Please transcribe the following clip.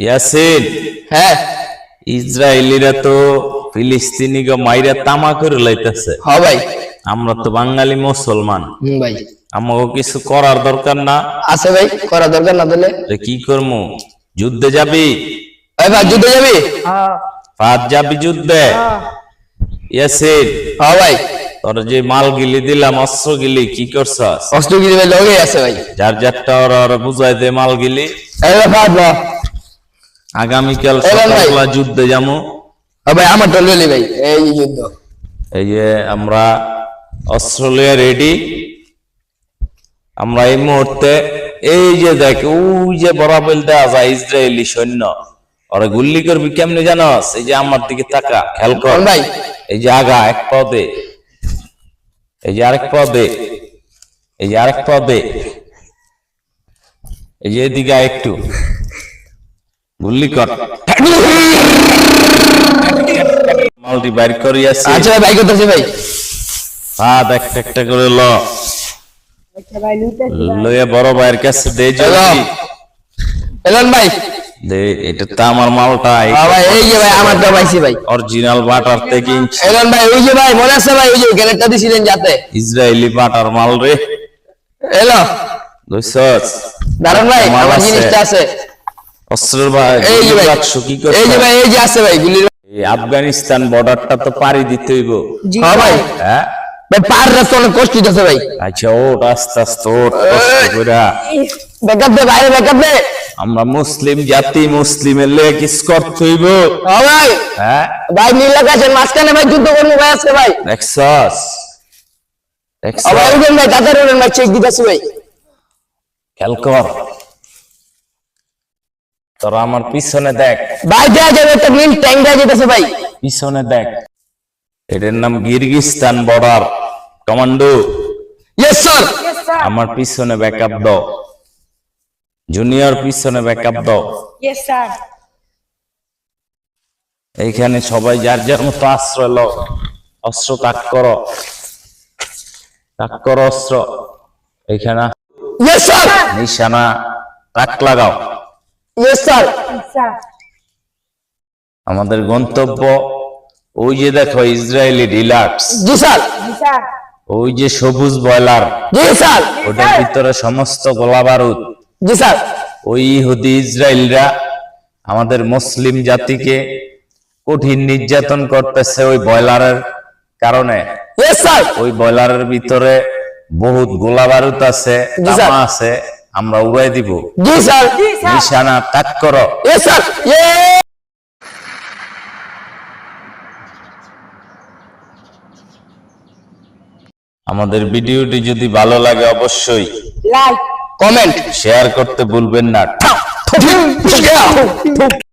ইয়াসিন হ্যাঁ। ইসরায়েলিরা তো ফিলিস্তিনিকে মাইরা তামা করে লাইতেছে। হ ভাই। আমরা তো বাঙালি মুসলমান। হুম ভাই। আমাকে কিছু করার দরকার না? আছে ভাই করা দরকার না তো কি করব যুদ্ধে যাবি? এই ভাই যুদ্ধে যাবি? ফাঁদ যাবি যুদ্ধে? ইয়াসিন হ ভাই। তোর যে মাল গিলি দিলাম অস্ত্র গিলি কি করছস? অস্ত্র কিছু ভাই লগে আছে ভাই। যার যারটা ওর ওরা বুঝাই দে মাল গিলি এই ভাই আগামীকাল সকালবেলা যুদ্ধে যাব ভাই আমার লইলি ভাই এই যুদ্ধ। এই যে আমরা অস্ট্রেলিয়া রেডি। আমরা এই মুহূর্তে এই যে দেখ ওই যে যায় ইসরায়েলি সৈন্য। ওরা গুল্লি করবি কেমনি জানস? এই যে আমার দিকে তাকা খেয়াল কর। ভাই? এই যে আগা এক পদে। এই যে আরেক পদে। এই যে আরেক পদে। এই যে এদিকে একটু। গুল্লি কর মালটি বাইর করিয়াছি। আচ্ছা ভাই ভাই করতেছে ভাই। হাত একটা একটা করে ল। লইয়া বড় ভাইয়ের কাছে দে জলদি এলেন ভাই। দে এটা তো আমার মালটা হ্যাঁ ভাই এই যে ভাই আমারটা পাইছি ভাই। অরিজিনাল বাটার থেকে ইঞ্চি। ভাই ওই যে ভাই মনে আছে ভাই ওই যে গ্যারেটটা দিছিলেন যাতে। ইসরায়েলি বাটার মাল রে। এলো। দারুণ ভাই মাল আমার জিনিসটা আছে। অস্ত্রের ভাই এই যে ভাই এই যে ভাই এই যে আছে ভাই গুলির এই আফগানিস্তান বর্ডারটা তো পাড়ি দিতে হইব। হ্যাঁ ভাই। হ্যাঁ? ভাই পার রাস্তা অনেক কষ্ট হইতেছে ভাই। আচ্ছা ওট আস্তে আস্তে ওট কষ্ট কইরা। ব্যাকআপ দে দে। আমরা মুসলিম জাতি মুসলিমের লেগে কিছু করতে হইব। হ্যাঁ ভাই। হ্যাঁ? ভাই নীল মাঝখানে ভাই যুদ্ধ করব ভাই ভাই। উঠেন ভাই উঠেন ভাই চেক দিতেছি ভাই। খেয়াল কর। তোরা আমার পিছনে দেখ। ভাই দেয়া যাবে নীল ট্যাঙ্ক যেতেছে ভাই। পিছনে দেখ। এটার নাম Kyrgyzstan border. Commando. Yes sir আমার পিছনে ব্যাকআপ দাও। জুনিয়র পিছনে ব্যাকআপ দাও। Yes, sir. এইখানে সবাই যার যার মতো আশ্রয় লো অস্ত্র তাক করো। তাক করো অস্ত্র। এইখানে ইয়েস স্যার নিশানা তাক লাগাও। ইয়েস স্যার আমাদের গন্তব্য ওই যে দেখো ইসরায়েলি রিলাক্স। জি স্যার ওই যে সবুজ বয়লার জি স্যার ওটার ভিতরে সমস্ত গোলা বারুদ। জি স্যার ওই ইহুদি ইসরায়েলরা আমাদের মুসলিম জাতিকে কঠিন নির্যাতন করতেছে ওই বয়লারের কারণে। ওই বয়লারের ভিতরে বহুত গোলা বারুদ আছে আছে। আমরা উড়াই দিব। জি স্যার। নিশানা তাক করো। এ স্যার এ। আমাদের ভিডিওটি যদি ভালো লাগে অবশ্যই লাইক। কমেন্ট। শেয়ার করতে ভুলবেন না।